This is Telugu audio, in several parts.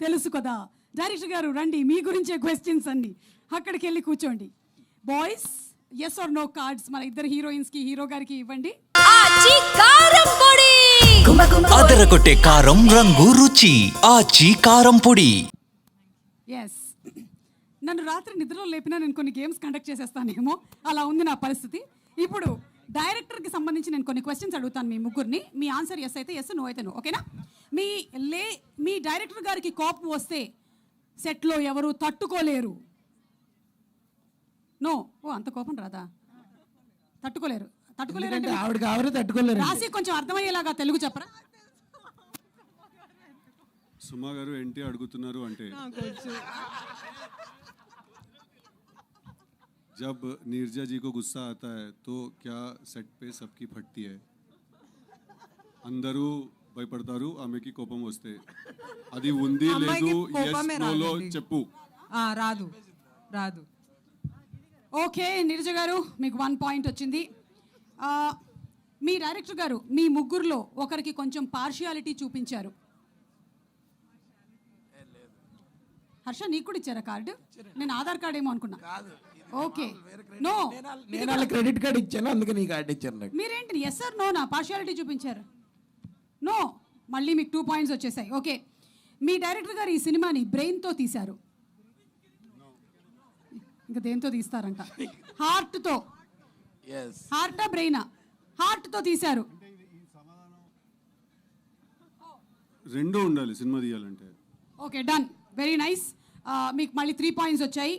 తెలుసు కదా. డైరెక్టర్ గారు రండి మీ గురించే క్వశ్చన్స్ అన్ని. అక్కడికి వెళ్ళి కూర్చోండి. Boys yes or no cards మన ఇద్దరు హీరోయిన్స్కి హీరో గారికి ఇవ్వండి. కారం రంగు రుచి. ఆచి కారం పొడి. ఎస్ నన్ను రాత్రి నిద్రలో లేపినా నేను కొన్ని గేమ్స్ కండక్ట్ చేసేస్తానేమో. అలా ఉంది నా పరిస్థితి. ఇప్పుడు డైరెక్టర్కి సంబంధించి నేను కొన్ని క్వశ్చన్స్ అడుగుతాను మీ ముగ్గురిని. మీ ఆన్సర్ ఎస్ అయితే ఎస్ నో అయితే నో? ఓకేనా మీ లే మీ డైరెక్టర్ గారికి కోపం వస్తే సెట్లో ఎవరు తట్టుకోలేరు నో ఓ అంత కోపం రాదా తట్టుకోలేరు తట్టుకోలేరు ఎందుకంటే అంటే ఆవిడకి ఆవిడే తట్టుకోలేరు రాసి కొంచెం అర్థమయ్యేలాగా తెలుగు చెప్పరా సుమా గారు ఏంటి అడుగుతున్నారు అంటే जब नीरजा जी को गुस्सा आता है तो क्या సెట్ पे सबकी फटती है అందరూ భయపడతారు ఆమెకి కోపం వస్తే. అది ఉంది లేదు నోలో. చెప్పు. ఆ, రాదు రాదు. ఓకే నీరజ గారు మీకు వన్ పాయింట్ వచ్చింది. ఆ, మీ డైరెక్టర్ గారు మీ ముగ్గురులో ఒకరికి కొంచెం పార్షియాలిటీ చూపించారు. హర్ష నీకు కూడా ఇచ్చారా కార్డు నేను ఆధార్ కార్డ్ ఏమో అనుకున్నా. ఓకే. నో నేను క్రెడిట్ కార్డ్ ఇచ్చాను అందుకే నీ కార్డు ఇచ్చాను నాకు. మీరేంటి ఎస్ సార్ నో నా పార్షియాలిటీ చూపించారు? నో మళ్ళీ మీకు టూ పాయింట్స్ వచ్చేసాయి. ఓకే మీ డైరెక్టర్ గారు ఈ సినిమాని బ్రెయిన్తో తీశారు. ఇంకా దేంతో తీస్తారంట? హార్ట్తో హార్టా బ్రెయినా హార్ట్తో తీశారు. రెండూ ఉండాలి సినిమా తీయాలంటే. ఓకే డన్ వెరీ నైస్ మీకు మళ్ళీ త్రీ పాయింట్స్ వచ్చాయి.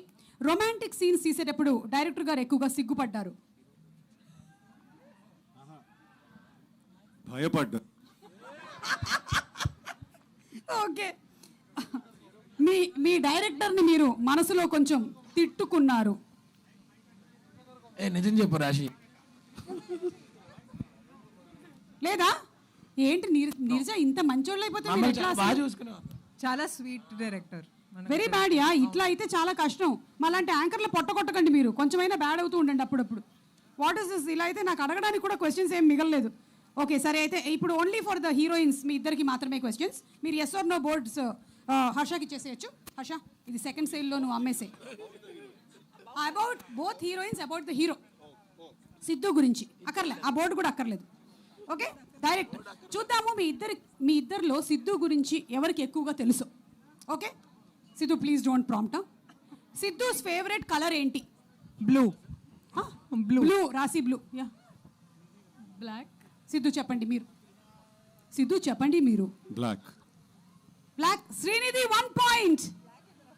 రొమాంటిక్ సీన్స్ తీసేటప్పుడు డైరెక్టర్ గారు ఎక్కువగా సిగ్గుపడ్డారు. భయపడ్డా ఓకే. మీ మీ డైరెక్టర్ని మీరు మనసులో కొంచెం తిట్టుకున్నారు. ఏ నిజం చెప్పు రాశి. లేదా? ఏంటి నీర్ నీరజ ఇంత మంచోళ్ళు అయిపోతే మీరు మమ్మల్ని ఎట్లా చాలా sweet director. Very bad yeah ఇట్లా అయితే చాలా కష్టం. మళ్ళంటి యాంకర్లు పొట్ట కొట్టకండి మీరు. కొంచెమైనా బ్యాడ్ అవుతూ ఉండండి అప్పుడప్పుడు. వాట్ ఇస్ దిస్ ఇలా అయితే నాకు అడగడానికి కూడా క్వశ్చన్స్ ఏం మిగలలేదు. ఓకే సరే అయితే ఇప్పుడు ఓన్లీ ఫర్ ద హీరోయిన్స్ మీ ఇద్దరికి మాత్రమే క్వశ్చన్స్ మీరు ఎస్ ఆర్ నో బోర్డ్స్ హర్షకి ఇచ్చేసేయచ్చు హర్ష ఇది సెకండ్ సేల్లో నువ్వు అమ్మేసే about both heroines about the hero Siddhu గురించి. అక్కర్లే ఆ బోర్డు కూడా అక్కర్లేదు. ఓకే డైరెక్ట్ చూద్దాము మీ ఇద్దరి మీ ఇద్దరిలో సిద్ధు గురించి ఎవరికి ఎక్కువగా తెలుసు. Okay Siddhu please don't prompt Siddhu's favourite colour ఏంటి? బ్లూ బ్లూ బ్లూ రాసి బ్లూ యా బ్లాక్ సిద్ధు చెప్పండి మీరు. సిద్ధు చెప్పండి మీరు. Black black Srinidhi one point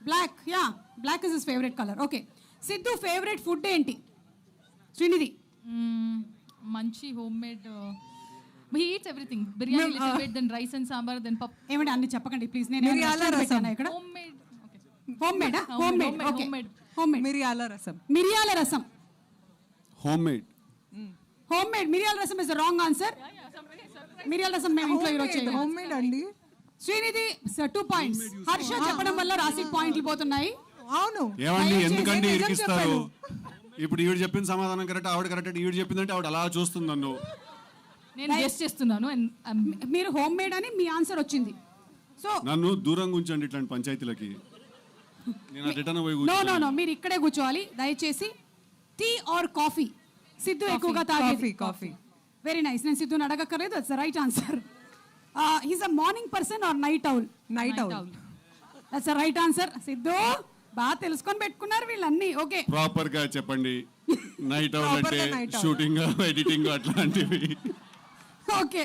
black yeah black is is favourite colour okay Siddhu favourite food ఏంటి? శ్రీనిధి. మంచి homemade eats everything biryani little bit then rice and sambar then పప్ ఏమంటే అన్ని చెప్పకండి ప్లీజ్ నేను మిరియాల రసం. ఇక్కడ? Homemade homemade homemade homemade, okay homemade. Homemade మిరియాల రసం. మిరియాల రసం. హోమ్ మేడ్ హోమ్ మేడ్ మిరియాల రసం ఇస్ రాంగ్ ఆన్సర్ మిరియాల రసం మేము ఇంట్లో ఈరోజు హోమ్ మేడ్ అండి శ్రీనిధి టూ పాయింట్స్ హర్ష చెప్పడం వల్ల రాసి పాయింట్లు పోతున్నాయి అవును. ఏమండి ఎందుకండి ఇరికిస్తారు ఇప్పుడు ఈవిడ చెప్పిన సమాధానం కరెక్ట్ ఆవిడ కరెక్ట్ ఈవిడ చెప్పిందంటే ఆవిడ అలా చూస్తుంది నన్ను. నేను గెస్ట్ చేస్తున్నాను మీ- మీరు హోమ్ మేడ్ అని మీ ఆన్సర్ వచ్చింది. సో నన్ను దూరంగా ఉంచండి ఇట్లాంటి పంచాయతీలకి. నేను రిటర్న్ పోయి నో నో. నో మీరు ఇక్కడే కూర్చోవాలి. దయచేసి టీ ఆర్ కాఫీ. సిద్ధు ఎక్కువగా కాఫీ తాగేది కాఫీ వెరీ నైస్ నేను సిద్ధుని అడగక్కర్లేదు that's right answer he's a morning person or night owl night out that's right answer Siddhu బాగా తెలుసుకొని పెట్టుకున్నారు వీళ్ళన్నీ. ఓకే ప్రాపర్గా చెప్పండి నైట్ Proper అంటే. షూటింగ్ ఎడిటింగ్ అట్లాంటివి. Okay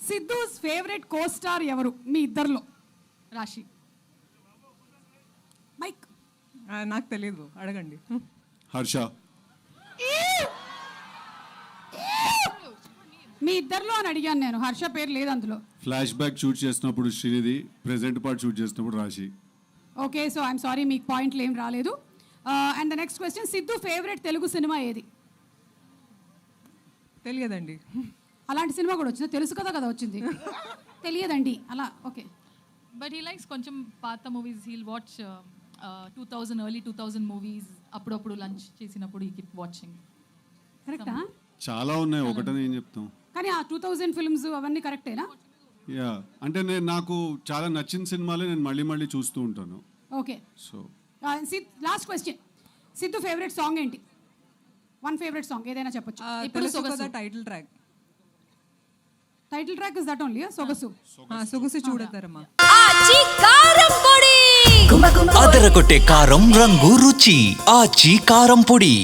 Siddhu's favourite co star ఎవరు? మీ ఇద్దరిలో. రాశి. మైక్ నాకు తెలియదు అడగండి. హర్ష. మీ ఇద్దరిలో అని అడిగాను నేను. హర్ష పేరు లేదు అందులో. ఫ్లాష్ బ్యాక్ షూట్ చేసినప్పుడు శ్రీనిధి ప్రెసెంట్ పార్ట్ షూట్ చేసినప్పుడు రాశి. ఓకే సో ఐఎమ్ సారీ మీకు పాయింట్లు ఏం రాలేదు. And the next question Siddhu favourite Telugu cinema ఏది? తెలియదండి. అలాంటి సినిమా కూడా వచ్చింది? తెలుసు కదా కదా వచ్చింది. తెలియదండి. అలా ఓకే బట్ హీ లైక్స్ కొంచెం పాత movies he'll watch two thousand early two thousand movies అప్పుడప్పుడు లంచ్ చేసినప్పుడు ఈ కీప్ వాచింగ్ కరెక్టా చాలా ఉన్నాయి. ఒకటని ఏం చెప్తాం? కానీ ఆ టూ థౌజండ్ ఫిల్మ్స్ అవన్నీ కరెక్టేనా? యా. అంటే నేను నాకు చాలా నచ్చిన సినిమాలే నేను మళ్ళీ మళ్ళీ చూస్తూ ఉంటాను. Okay. So Sid last question Siddhu favourite song ఏంటి? వన్ ఫేవరెట్ సాంగ్ ఏదైనా చెప్పొచ్చు. ఇప్పుడు Sogasu. Title track title track is that only Sogasu. Sogasu. చూడతారమ్మా అదరగొట్టే కారం రంగు రుచి. ఆచి కారం పొడి.